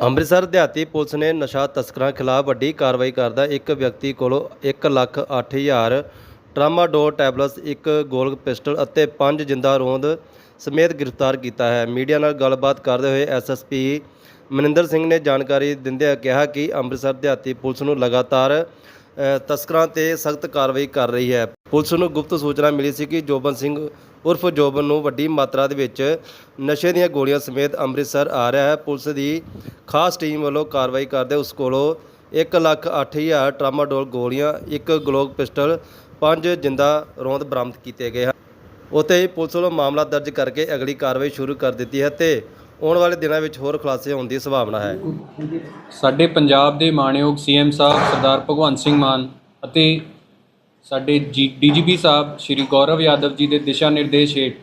ਅੰਮ੍ਰਿਤਸਰ ਦਿਹਾਤੀ ਪੁਲਿਸ ਨੇ ਨਸ਼ਾ ਤਸਕਰਾਂ ਖਿਲਾਫ ਵੱਡੀ ਕਾਰਵਾਈ ਕਰਦਾ ਇੱਕ ਵਿਅਕਤੀ ਕੋਲੋਂ 1 ਲੱਖ 8000 ਟਰਾਮਾਡੋਲ ਟੈਬਲੇਟਸ ਇੱਕ ਗੋਲਕ ਪਿਸਟਲ ਅਤੇ ਪੰਜ ਜਿੰਦਾ ਰੋਂਦ ਸਮੇਤ ਗ੍ਰਿਫਤਾਰ ਕੀਤਾ ਹੈ। ਮੀਡੀਆ ਨਾਲ ਗੱਲਬਾਤ ਕਰਦੇ ਹੋਏ ਐਸਐਸਪੀ ਮਨਿੰਦਰ ਸਿੰਘ ਨੇ ਜਾਣਕਾਰੀ ਦਿੰਦਿਆਂ ਕਿਹਾ ਕਿ ਅੰਮ੍ਰਿਤਸਰ ਦਿਹਾਤੀ ਪੁਲਿਸ ਨੂੰ ਲਗਾਤਾਰ ਤਸਕਰਾਂ ਤੇ ਸਖਤ ਕਾਰਵਾਈ ਕਰ ਰਹੀ ਹੈ। ਪੁਲਿਸ ਨੂੰ ਗੁਪਤ ਸੂਚਨਾ ਮਿਲੀ ਸੀ ਕਿ ਜੋਬਨ ਸਿੰਘ ਉਰਫ ਜੋਬਨ ਨੂੰ ਵੱਡੀ ਮਾਤਰਾ ਦੇ ਵਿੱਚ ਨਸ਼ੇ ਦੀਆਂ ਗੋਲੀਆਂ ਸਮੇਤ ਅੰਮ੍ਰਿਤਸਰ ਆ ਰਿਹਾ ਹੈ। ਪੁਲਿਸ ਦੀ ਖਾਸ ਟੀਮ ਵੱਲੋਂ ਕਾਰਵਾਈ ਕਰਦੇ ਉਸ ਕੋਲੋਂ 1 ਲੱਖ 8000 ਟਰਾਮਾਡੋਲ ਗੋਲੀਆਂ, ਇੱਕ ਗਲੋਕ ਪਿਸਟਲ, ਪੰਜ ਜਿੰਦਾ ਰੋਂਦ ਬਰਾਮਦ ਕੀਤੇ ਗਏ ਹਨ। ਉੱਥੇ ਹੀ ਪੁਲਿਸ ਵੱਲੋਂ ਮਾਮਲਾ ਦਰਜ ਕਰਕੇ ਅਗਲੀ ਕਾਰਵਾਈ ਸ਼ੁਰੂ ਕਰ ਦਿੱਤੀ ਹੈ ਤੇ ਆਉਣ ਵਾਲੇ ਦਿਨਾਂ ਵਿੱਚ ਹੋਰ ਖੁਲਾਸੇ ਹੋਣ ਦੀ ਸੰਭਾਵਨਾ ਹੈ। ਸਾਡੇ ਪੰਜਾਬ ਦੇ ਮਾਣਯੋਗ ਸੀਐਮ ਸਾਹਿਬ ਸਰਦਾਰ ਭਗਵੰਤ ਸਿੰਘ ਮਾਨ ਅਤੇ ਸਾਡੇ ਡੀਜੀਪੀ ਸਾਹਿਬ ਸ਼੍ਰੀ ਗੌਰਵ ਯਾਦਵ ਜੀ ਦੇ ਦਿਸ਼ਾ ਨਿਰਦੇਸ਼ ਹੇਠ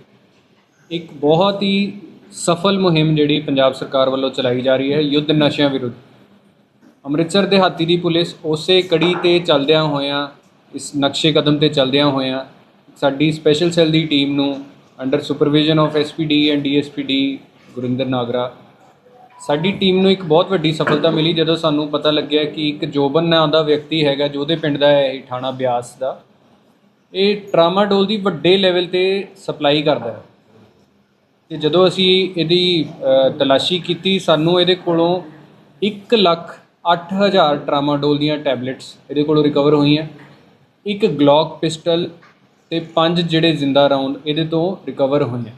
ਇੱਕ ਬਹੁਤ ਹੀ ਸਫਲ ਮੁਹਿੰਮ ਜਿਹੜੀ ਪੰਜਾਬ ਸਰਕਾਰ ਵੱਲੋਂ ਚਲਾਈ ਜਾ ਰਹੀ ਹੈ ਯੁੱਧ ਨਸ਼ਿਆਂ ਵਿਰੁੱਧ। ਅੰਮ੍ਰਿਤਸਰ ਦੇ ਹਾਤੀ ਦੀ ਪੁਲਿਸ ਉਸੇ ਕੜੀ ਤੇ ਚੱਲਦਿਆਂ ਹੋਇਆਂ, ਇਸ ਨਕਸ਼ੇ ਕਦਮ ਤੇ ਚੱਲਦਿਆਂ ਹੋਇਆਂ ਸਾਡੀ ਸਪੈਸ਼ਲ ਸੈੱਲ ਦੀ ਟੀਮ ਨੂੰ under supervision of SPD and DSPD Gurinder Nagra ਸਾਡੀ ਟੀਮ ਨੂੰ ਇੱਕ ਬਹੁਤ ਵੱਡੀ ਸਫਲਤਾ ਮਿਲੀ ਜਦੋਂ ਸਾਨੂੰ ਪਤਾ ਲੱਗਿਆ ਕਿ ਇੱਕ ਜੋਬਨ ਨਾਂ ਦਾ ਵਿਅਕਤੀ ਹੈਗਾ ਜੋ ਉਹਦੇ ਪਿੰਡ ਦਾ ਹੈ, ਇਹ ਥਾਣਾ ਬਿਆਸ ਦਾ। ਇਹ ਟਰਾਮਾਡੋਲ ਦੀ ਵੱਡੇ ਲੈਵਲ ਤੇ ਸਪਲਾਈ ਕਰਦਾ ਹੈ। ਤੇ ਜਦੋਂ ਅਸੀਂ ਇਹਦੀ ਤਲਾਸ਼ੀ ਕੀਤੀ, ਸਾਨੂੰ ਇਹਦੇ ਕੋਲੋਂ 1 ਲੱਖ 8000 ਟਰਾਮਾਡੋਲ ਦੀਆਂ ਟੈਬਲੇਟਸ ਇਹਦੇ ਕੋਲੋਂ ਰਿਕਵਰ ਹੋਈਆਂ। ਇੱਕ ਗਲੌਕ ਪਿਸਟਲ ਤੇ ਪੰਜ ਜਿਹੜੇ ਜ਼ਿੰਦਾ ਰਾਉਂਡ ਇਹਦੇ ਤੋਂ ਰਿਕਵਰ ਹੋਈਆਂ।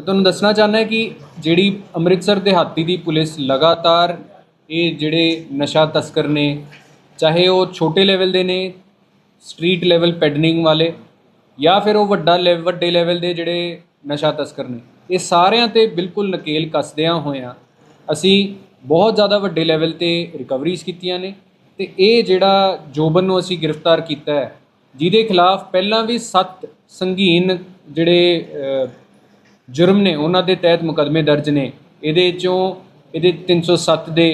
ਮੈਂ ਤੁਹਾਨੂੰ ਦੱਸਣਾ ਚਾਹੁੰਦਾ ਕਿ ਜਿਹੜੀ ਅੰਮ੍ਰਿਤਸਰ ਦਿਹਾਤੀ ਦੀ ਪੁਲਿਸ ਲਗਾਤਾਰ ਇਹ ਜਿਹੜੇ ਨਸ਼ਾ ਤਸਕਰ ਨੇ, ਚਾਹੇ ਉਹ ਛੋਟੇ ਲੈਵਲ ਦੇ ਨੇ ਸਟਰੀਟ ਲੈਵਲ ਪੈਡਨਿੰਗ ਵਾਲੇ, ਜਾਂ ਫਿਰ ਉਹ ਵੱਡਾ ਲੈਵ ਵੱਡੇ ਲੈਵਲ ਦੇ ਜਿਹੜੇ ਨਸ਼ਾ ਤਸਕਰ ਨੇ, ਇਹ ਸਾਰਿਆਂ ਤੇ ਬਿਲਕੁਲ ਨਕੇਲ ਕੱਸਦਿਆਂ ਹੋਇਆਂ ਅਸੀਂ ਬਹੁਤ ਜ਼ਿਆਦਾ ਵੱਡੇ ਲੈਵਲ ਤੇ ਰਿਕਵਰੀਜ਼ ਕੀਤੀਆਂ ਨੇ ਤੇ ਇਹ ਜਿਹੜਾ ਜੋਬਨ ਨੂੰ ਅਸੀਂ ਗ੍ਰਿਫਤਾਰ ਕੀਤਾ ਹੈ, ਜਿਹਦੇ ਖਿਲਾਫ ਪਹਿਲਾਂ ਵੀ 7 ਸੰਗੀਨ ਜਿਹੜੇ ਜੁਰਮ ਨੇ ਉਹਨਾਂ ਦੇ ਤਹਿਤ ਮੁਕੱਦਮੇ ਦਰਜ ਨੇ। ਇਹਦੇ ਚੋਂ ਇਹਦੇ 307 ਦੇ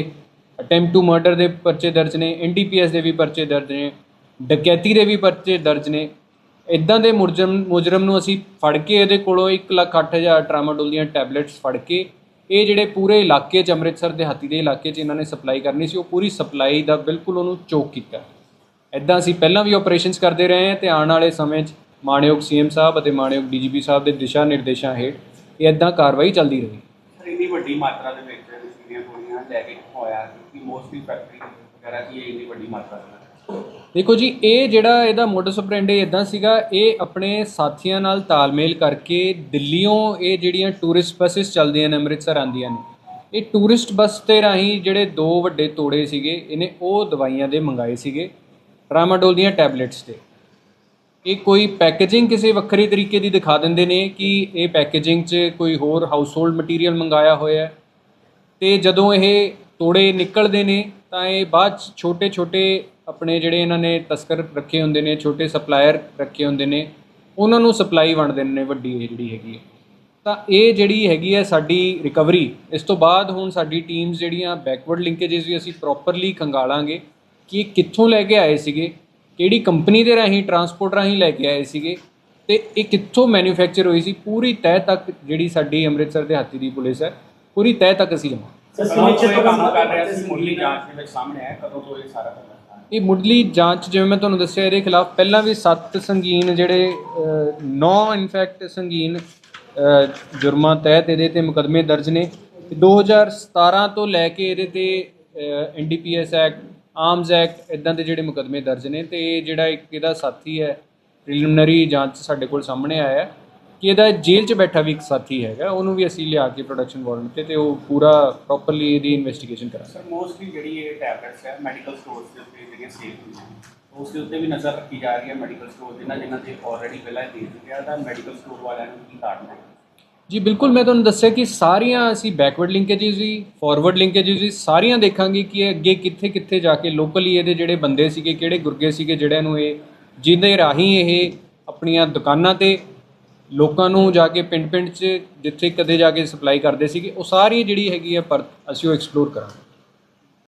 ਅਟੈਂਪਟ ਟੂ ਮਰਡਰ ਦੇ ਪਰਚੇ ਦਰਜ ਨੇ ਐਨਡੀਪੀਐਸ ਦੇ ਵੀ ਪਰਚੇ ਦਰਜ ਨੇ ਡਕੈਤੀ ਦੇ ਵੀ ਪਰਚੇ ਦਰਜ ਨੇ। ਇਦਾਂ ਦੇ ਮੁਜਰਮ ਮੁਜਰਮ ਨੂੰ ਅਸੀਂ ਫੜ ਕੇ ਇਹਦੇ ਕੋਲੋਂ 1,08,000 ਟਰਾਮਾਡੋਲ ਦੀਆਂ ਟੈਬਲੇਟਸ ਫੜ ਕੇ ਇਹ ਜਿਹੜੇ ਪੂਰੇ ਇਲਾਕੇ 'ਚ ਅੰਮ੍ਰਿਤਸਰ ਦੇ ਹਾਤੀ ਦੇ ਇਲਾਕੇ 'ਚ ਇਹਨਾਂ ਨੇ ਸਪਲਾਈ ਕਰਨੀ ਸੀ ਉਹ ਪੂਰੀ ਸਪਲਾਈ ਦਾ ਬਿਲਕੁਲ ਉਹਨੂੰ ਚੋਕ ਕੀਤਾ। ਇਦਾਂ ਅਸੀਂ ਪਹਿਲਾਂ ਵੀ ਆਪਰੇਸ਼ਨਸ ਕਰਦੇ ਰਹੇ ਹਾਂ ਤੇ ਆਉਣ ਵਾਲੇ ਸਮੇਂ 'ਚ ਮਾਣਯੋਗ ਸੀਐਮ ਸਾਹਿਬ ਅਤੇ ਮਾਣਯੋਗ ਡੀਜੀਪੀ ਸਾਹਿਬ ਦੇ ਦਿਸ਼ਾ ਨਿਰਦੇਸ਼ਾਂ ਹੇਠ ਇਹ ਇਦਾਂ ਕਾਰਵਾਈ ਚੱਲਦੀ ਰਹੀ। ਸਰ ਇੰਨੀ ਵੱਡੀ ਮਾਤਰਾ ਦੇ ਵਿੱਚ ਨਸ਼ੀਲੀਆਂ ਗੋਲੀਆਂ ਲੈ ਕੇ ਹੋਇਆ ਕਿ ਮੋਸਟਲੀ ਫੈਕਟਰੀ ਵਗੈਰਾ ਕੀ ਇਹ ਇੰਨੀ ਵੱਡੀ ਮਾਤਰਾ ਦੇ ਦੇਖੋ ਜੀ ਇਹ ਜਿਹੜਾ ਇਹਦਾ ਮੋਡਸ ਆਪਰੈਂਡੀ ਇਦਾਂ ਸੀਗਾ ਇਹ ਆਪਣੇ ਸਾਥੀਆਂ ਨਾਲ ਤਾਲਮੇਲ ਕਰਕੇ ਦਿੱਲੀੋਂ ਇਹ ਜਿਹੜੀਆਂ ਟੂਰਿਸਟ ਬੱਸਸ ਚੱਲਦੀਆਂ ਨੇ ਅੰਮ੍ਰਿਤਸਰ ਆਉਂਦੀਆਂ ਨੇ ਇਹ ਟੂਰਿਸਟ ਬੱਸ ਤੇ ਰਾਹੀਂ ਜਿਹੜੇ ਦੋ ਵੱਡੇ ਤੋੜੇ ਸੀਗੇ ਇਹਨੇ ਉਹ ਦਵਾਈਆਂ ਦੇ ਮੰਗਾਏ ਸੀਗੇ ਟਰਾਮਾਡੋਲ ਦੀਆਂ ਟੈਬਲੇਟਸ ਤੇ। ਇਹ ਕੋਈ ਪੈਕੇਜਿੰਗ ਕਿਸੇ ਵੱਖਰੇ ਤਰੀਕੇ ਦੀ ਦਿਖਾ ਦਿੰਦੇ ਨੇ ਕਿ ਇਹ ਪੈਕੇਜਿੰਗ 'ਚ ਕੋਈ ਹੋਰ ਹਾਊਸਹੋਲਡ ਮਟੀਰੀਅਲ ਮੰਗਾਇਆ ਹੋਇਆ ਹੈ? ਤੇ ਜਦੋਂ ਇਹ ਤੋੜੇ ਨਿਕਲਦੇ ਨੇ, ਤਾਂ ਇਹ ਬਾਅਦ ਛੋਟੇ ਛੋਟੇ ਆਪਣੇ ਜਿਹੜੇ ਇਹਨਾਂ ਨੇ ਤਸਕਰ ਰੱਖੇ ਹੁੰਦੇ ਨੇ, ਛੋਟੇ ਸਪਲਾਇਰ ਰੱਖੇ ਹੁੰਦੇ ਨੇ, ਉਹਨਾਂ ਨੂੰ ਸਪਲਾਈ ਵੰਡਦੇ ਨੇ ਵੱਡੀ ਇਹ ਜਿਹੜੀ ਹੈਗੀ ਹੈ। ਤਾਂ ਇਹ ਜਿਹੜੀ ਹੈਗੀ ਹੈ ਸਾਡੀ ਰਿਕਵਰੀ ਇਸ ਤੋਂ ਬਾਅਦ ਹੁਣ ਸਾਡੀ ਟੀਮਸ ਜਿਹੜੀਆਂ ਬੈਕਵਰਡ ਲਿੰਕੇजेस ਵੀ ਅਸੀਂ ਪ੍ਰੋਪਰਲੀ ਖੰਗਾਲਾਂਗੇ ਕਿ ਇਹ ਕਿੱਥੋਂ ਲੈ ਕੇ ਆਏ ਸੀਗੇ ਕਿਹੜੀ ਕੰਪਨੀ ਦੇ ਰਾਹੀਂ ਟਰਾਂਸਪੋਰਟ ਰਾਹੀਂ ਲੈ ਕੇ ਆਏ ਸੀਗੇ ਤੇ ਇਹ ਕਿੱਥੋਂ ਮੈਨੂਫੈਕਚਰ ਹੋਈ ਸੀ? ਪੂਰੀ ਤਹਿ ਤੱਕ ਜਿਹੜੀ ਸਾਡੀ ਅੰਮ੍ਰਿਤਸਰ ਦੇ ਹਾਤੀ ਦੀ ਪੁਲਿਸ ਹੈ ਪੂਰੀ ਤਹਿ ਤੱਕ ਅਸੀਂ ਤੋਂ ਇਹ ਮੁੱਢਲੀ ਜਾਂਚ ਦੇ ਵਿੱਚ ਸਾਹਮਣੇ ਆਇਆ ਕਦੋਂ ਤੋਂ ਇਹ ਸਾਰਾ ਕੰਮ ਕਰ ਇਹ ਮੁੱਢਲੀ ਜਾਂਚ ਜਿਵੇਂ ਮੈਂ ਤੁਹਾਨੂੰ ਦੱਸਿਆ ਇਹਦੇ ਖਿਲਾਫ ਪਹਿਲਾਂ ਵੀ 7 ਸੰਗੀਨ ਜਿਹੜੇ 9 ਇਨਫੈਕਟ ਸੰਗੀਨ ਜੁਰਮਾਂ ਤਹਿਤ ਇਹਦੇ ਤੇ ਮੁਕੱਦਮੇ ਦਰਜ ਨੇ। ਤੇ 2017 ਤੋਂ ਲੈ ਕੇ ਇਹਦੇ ਤੇ ਐਨਡੀਪੀਐਸ ਐਕਟ ਆਰਮਸ ਐਕਟ ਇਦਾਂ ਦੇ ਜਿਹੜੇ ਮੁਕੱਦਮੇ ਦਰਜ ਨੇ ਤੇ ਜਿਹੜਾ ਇੱਕ ਇਹਦਾ ਸਾਥੀ ਹੈ ਪ੍ਰੀਲਿਮਿਨਰੀ ਜਾਂਚ ਸਾਡੇ ਕੋਲ ਸਾਹਮਣੇ ਆਇਆ ਹੈ ਕਿ ਇਹਦਾ ਜੇਲ੍ਹ 'ਚ ਬੈਠਾ ਵੀ ਇੱਕ ਸਾਥੀ ਹੈਗਾ, ਉਹਨੂੰ ਵੀ ਅਸੀਂ ਲਿਆ ਕੇ ਪ੍ਰੋਡਕਸ਼ਨ ਵਾਰੰਟ ਤੇ ਤੇ ਉਹ ਪੂਰਾ ਪ੍ਰੋਪਰਲੀ ਇਹਦੀ ਇਨਵੈਸਟੀਗੇਸ਼ਨ ਕਰਾਂਗੇ। ਸਰ ਮੋਸਟਲੀ ਜਿਹੜੀ ਇਹ ਟੈਬਲੇਟਸ ਹੈ ਮੈਡੀਕਲ ਸਟੋਰਸ ਦੇ ਉੱਤੇ ਜਿਹੜੀਆਂ ਸੇਲ ਹੁੰਦੀਆਂ ਉਸ ਦੇ ਉੱਤੇ ਵੀ ਨਜ਼ਰ ਰੱਖੀ ਜਾ ਰਹੀ ਹੈ ਮੈਡੀਕਲ ਸਟੋਰ ਜਿਨ੍ਹਾਂ ਜਿਨ੍ਹਾਂ 'ਤੇ ਆਲਰੇਡੀ ਪਹਿਲਾਂ ਹੀ ਦੇ ਚੁੱਕਿਆ ਤਾਂ ਮੈਡੀਕਲ ਸਟੋਰ ਵਾਲਿਆਂ ਨੂੰ ਕੀ ਕਾਟਣਾ ਹੈ? ਜੀ, ਬਿਲਕੁਲ, ਮੈਂ ਤੁਹਾਨੂੰ ਦੱਸਿਆ ਕਿ ਸਾਰੀਆਂ ਅਸੀਂ ਬੈਕਵਰਡ ਲਿੰਕੇजेस ਵੀ ਫਾਰਵਰਡ ਲਿੰਕੇजेस ਵੀ ਸਾਰੀਆਂ ਦੇਖਾਂਗੇ ਕਿ ਇਹ ਅੱਗੇ ਕਿੱਥੇ ਕਿੱਥੇ ਜਾ ਕੇ ਲੋਕਲੀ ਇਹਦੇ ਜਿਹੜੇ ਬੰਦੇ ਸੀਗੇ, ਕਿਹੜੇ ਗੁਰਗੇ ਸੀਗੇ ਜਿਹੜਿਆਂ ਨੂੰ ਇਹ, ਜਿਹਦੇ ਰਾਹੀਂ ਇਹ ਆਪਣੀਆਂ ਦੁਕਾਨਾਂ ਤੇ ਲੋਕਾਂ ਨੂੰ ਜਾ ਕੇ ਪਿੰਡ-ਪਿੰਡ 'ਚ ਜਿੱਥੇ ਕਦੇ ਜਾ ਕੇ ਸਪਲਾਈ ਕਰਦੇ ਸੀਗੇ, ਉਹ ਸਾਰੀ ਜਿਹੜੀ ਹੈਗੀ ਹੈ ਪਰ ਅਸੀਂ ਉਹ ਐਕਸਪਲੋਰ ਕਰਾਂਗੇ।